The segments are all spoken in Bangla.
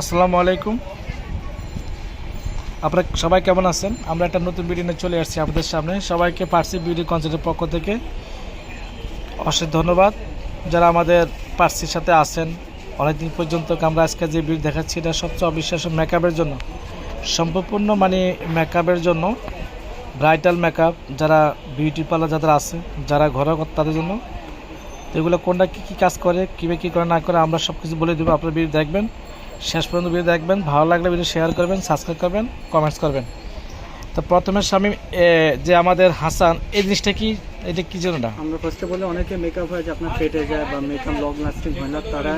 আসসালামু আলাইকুম। আপনারা সবাই কেমন আছেন? আমরা একটা নতুন ভিডিও নিয়ে চলে আসছি আপনাদের সামনে। সবাইকে পার্সি বিউটি কনসার্টের পক্ষ থেকে অশেষ ধন্যবাদ। যারা আমাদের পার্সির সাথে আছেন, অনেকদিন পর্যন্ত আমরা আজকে যে ভিডিও দেখাচ্ছি, এটা সবচেয়ে অবিশ্বাস্য মেকআপের জন্য। সম্পূর্ণ মানে মেকআপের জন্য ব্রাইটাল মেকআপ যারা বিউটি পার্লার যাদের আছে, যারা ঘরে তাদের জন্য তো এগুলো কোনটা কী কী কাজ করে, কীভাবে কী করে না করে, আমরা সব কিছু বলে দেবো, আপনারা ভিডিও দেখবেন। শেষ পর্যন্ত ভিডিও দেখবেন। ভালো লাগলে ভিডিও শেয়ার করবেন সাবস্ক্রাইব করবেন কমেন্টস করবেন। তো প্রথমে স্বামী যে আমাদের হাসান, এই জিনিসটা কি, এটা কি জন্য আমরা ফার্স্টে বলে অনেকে মেকআপ হয় যে আপনার ফেটে যায় বা মেকআপ লং লাস্টিং হয় না, তারা,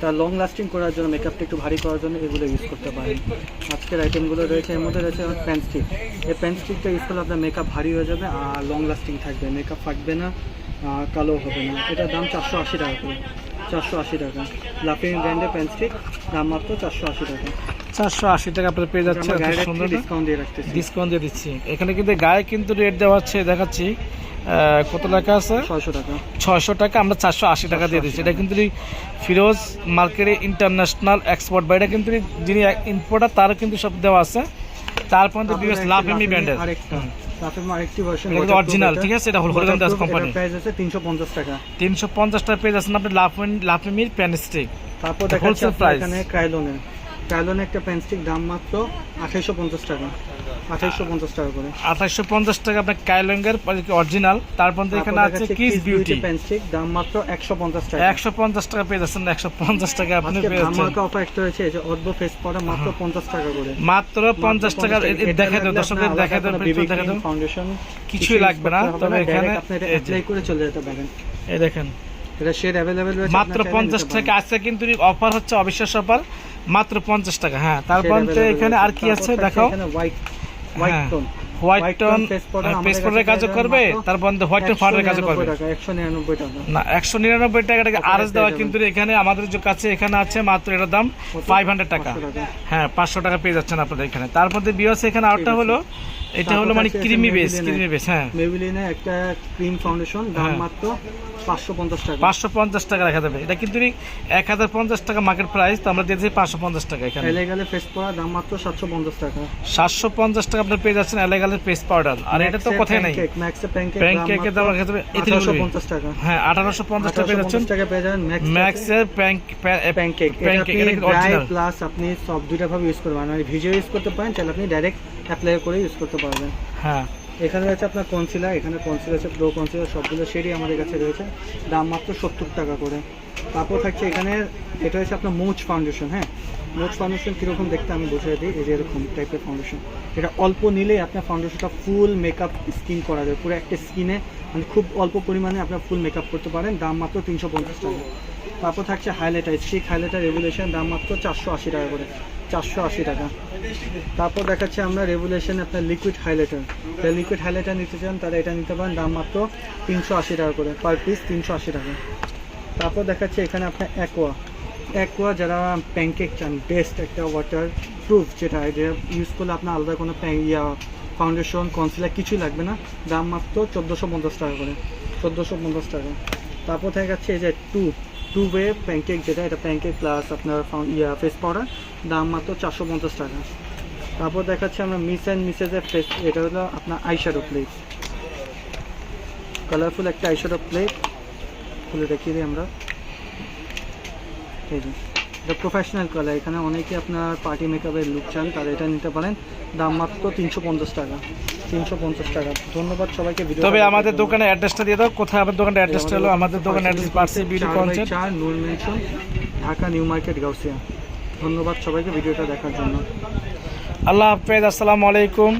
তার লং লাস্টিং করার জন্য মেকআপটা একটু ভারী করার জন্য এগুলো ইউজ করতে পারেন। আজকের আইটেমগুলো রয়েছে, এর মধ্যে রয়েছে প্যান স্টিক এই প্যান স্টিকটা ইউজ করলে আপনার মেকআপ ভারী হয়ে যাবে আর লং লাস্টিং থাকবে। মেকআপ ফাটবে না। কালো হবে না। এটার দাম চারশো আশি টাকা করে। চারশো আশি টাকা। লাফিং ব্র্যান্ডের প্যান্টস্টিক দাম মাত্র চারশো আশি টাকা। চারশো আশি টাকা আপনার পেয়ে যাচ্ছে সুন্দর। ডিসকাউন্ট দিয়ে রাখতেছি। ডিসকাউন্ট দিয়ে দিচ্ছি। এখানে কিন্তু গায়ে কিন্তু রেট দেওয়া হচ্ছে দেখাচ্ছি। কত টাকা আছে? ছয়শো টাকা। ছয়শো টাকা আমরা চারশো আশি টাকা দিয়ে দিচ্ছি। এটা কিন্তু ফিরোজ মার্কেটে ইন্টারন্যাশনাল এক্সপোর্ট বা এটা কিন্তু যিনি ইম্পোর্টার তারও কিন্তু সব দেওয়া আছে। তারপর বিএস লাভেমি ব্র্যান্ডের। আরেকটা। লাফিমি আরেকটি ভার্সন এটা অরিজিনাল ঠিক আছে? এটা হলগন্দাস কোম্পানি প্রাইস আছে তিনশো পঞ্চাশ টাকা। তিনশো পঞ্চাশ টাকা পেয়ে যাচ্ছেন আপনি লাভমির প্যান স্টিক তারপর দেখা যাচ্ছে এখানে ক্রাইলনের ক্রাইলনের একটা পেন্সটিক দাম মাত্র আঠাইশো পঞ্চাশ টাকা। আঠাইশো পঞ্চাশ টাকা করে। আঠাশশো পঞ্চাশ টাকা আপনার কাইলঙ্গের অরিজিনাল তারপর তো এখানে আছে কিস বিউটি পেন্সটিক দাম মাত্র একশো পঞ্চাশ টাকা। একশো পঞ্চাশ টাকা পেয়ে যাচ্ছেন একশো পঞ্চাশ টাকা আপনি পেয়ে যাচ্ছেন। ধামাকা অফার একটা হয়েছে যে ফেস পাউডার মাত্র পঞ্চাশ টাকা করে। মাত্র পঞ্চাশ টাকা দেখা দর্শকদের দেখা দেবো ফাউন্ডেশন কিছুই লাগবে না, তবে এখানে আপনি এটা অ্যাপ্লাই করে চলে যেতে পারেন। এই দেখেন। এটা শেড অ্যাভেলেবেল রয়েছে মাত্র পঞ্চাশ টাকা আছে কিন্তু অফার হচ্ছে অবিশ্বাস অফার মাত্র পঞ্চাশ টাকা হ্যাঁ। তারপর এখানে আর কি আছে? দেখো হোয়াইট হ্যাঁ। টোন পাউডারের কাজও করবে তারপর হোয়াইট টোন কাজও করবে। না একশো নিরানব্বই টাকা টাকা আর পেয়ে দেওয়া কিন্তু এখানে আমাদের যে কাছে এখানে আছে মাত্র এটার দাম ফাইভ হান্ড্রেড টাকা। হ্যাঁ পাঁচশো টাকা পেয়ে যাচ্ছেন আপনাদের এখানে। এখানে আরেকটা হলো এটা হলো মানে ক্রিমি বেস Maybelline-এর। ক্রিমি বেস হ্যাঁ। মেবিলিনে একটা ক্রিম ফাউন্ডেশন দাম হ্যাঁ। মাত্র পাঁচশো পঞ্চাশ টাকা। রাখা যাবে এটা কিন্তু এক হাজার পঞ্চাশ টাকা মার্কেট প্রাইস তো আমরা দিয়েছি পাঁচশো পঞ্চাশ টাকা এখানে। এলে ফেস পড়া দাম মাত্র সাতশো পঞ্চাশ টাকা। সাতশো পঞ্চাশ টাকা আপনার পেয়ে যাচ্ছেন এলেগালের পেস্ট পাউডার আর এটা তো কথাই নাই। প্যানকেকের দাম রাখা যাবে আঠারোশো পঞ্চাশ টাকা। হ্যাঁ আঠারোশো পঞ্চাশ টাকা পেয়ে যাচ্ছেন। টাকা পেয়ে যাবেন ম্যাক্স ম্যাক্সের প্যানকেক প্লাস আপনি সব দুইটা ভাবে ইউজ করতে পারেন ভিডিও ইউজ করতে পারেন চাইলে আপনি ডাইরেক্ট অ্যাপ্লাই করে ইউজ করতে পারবেন। হ্যাঁ। এখানে রয়েছে আপনার কনসিলার এখানে কনসিলার আছে প্রো কনসিলার সবগুলো শেডই আমাদের কাছে রয়েছে। দাম মাত্র সত্তর টাকা করে। তারপর থাকছে এখানে, এটা হচ্ছে আপনার মোচ ফাউন্ডেশন হ্যাঁ? মোচ ফাউন্ডেশন কীরকম দেখতে আমি বুঝিয়ে দিই, এই যে এরকম টাইপের ফাউন্ডেশন এটা অল্প নিলেই আপনার ফাউন্ডেশনটা ফুল মেকআপ স্কিন করা যায়, পুরো একটা স্কিনে মানে খুব অল্প পরিমাণে আপনার ফুল মেকআপ করতে পারেন, দাম মাত্র তিনশো পঞ্চাশ টাকা। তারপর থাকছে হাইলাইটার স্টিক হাইলাইটার রেগুলেশন দাম মাত্র চারশো আশি টাকা করে। চারশো আশি টাকা। তারপর দেখাচ্ছি আমরা রেগুলেশন আপনার লিকুইড হাইলাইটার যারা লিকুইড হাইলাইটার নিতে চান, তারা এটা নিতে পারেন, দাম মাত্র তিনশো আশি টাকা করে। পার পিস তিনশো আশি টাকা। তারপর দেখাচ্ছি এখানে আপনার অ্যাকোয়া অ্যাকোয়া যারা প্যানকেক চান বেস্ট একটা ওয়াটার প্রুফ যেটা, এটা ইউজ করলে আপনার আলাদা কোনো ইয়া ফাউন্ডেশন কনসিলার কিছুই লাগবে না। দাম মাত্র চোদ্দোশো পঞ্চাশ টাকা করে। চোদ্দোশো পঞ্চাশ টাকা। তারপর দেখা যাচ্ছে এই যে টু টু ওয়ে প্যানকেক যেটা, এটা প্যানকেক প্লাস আপনার ইয়া ফেস পাউডার দাম মাত্র চারশো পঞ্চাশ টাকা। তারপর দেখাচ্ছি আমরা মিস অ্যান্ড মিসেসের ফেস এটা হলো আপনার আইশ্যাডো প্লেট কালারফুল একটা আইশ্যাডো প্লেট খুলে দেখিয়ে দিই আমরা। এই যে এটা প্রফেশনাল কালার এখানে অনেকে আপনার পার্টি মেকআপের লুক চান তারা এটা নিতে পারেন। দাম মাত্র তিনশো পঞ্চাশ টাকা। তিনশো পঞ্চাশ টাকা। ধন্যবাদ সবাইকে ভিডিও তবে আমাদের দোকানে অ্যাড্রেসটা দিয়ে দাও কোথায় আমাদের দোকানের অ্যাড্রেসটা হলো? আমাদের দোকানের অ্যাড্রেস পার্সি বিউটি কনসেপ্ট চার Noor mansion Dhaka new market Gausia ধন্যবাদ সবাইকে ভিডিওটা দেখার জন্য। আল্লাহ হাফেজ আসসালামু আলাইকুম।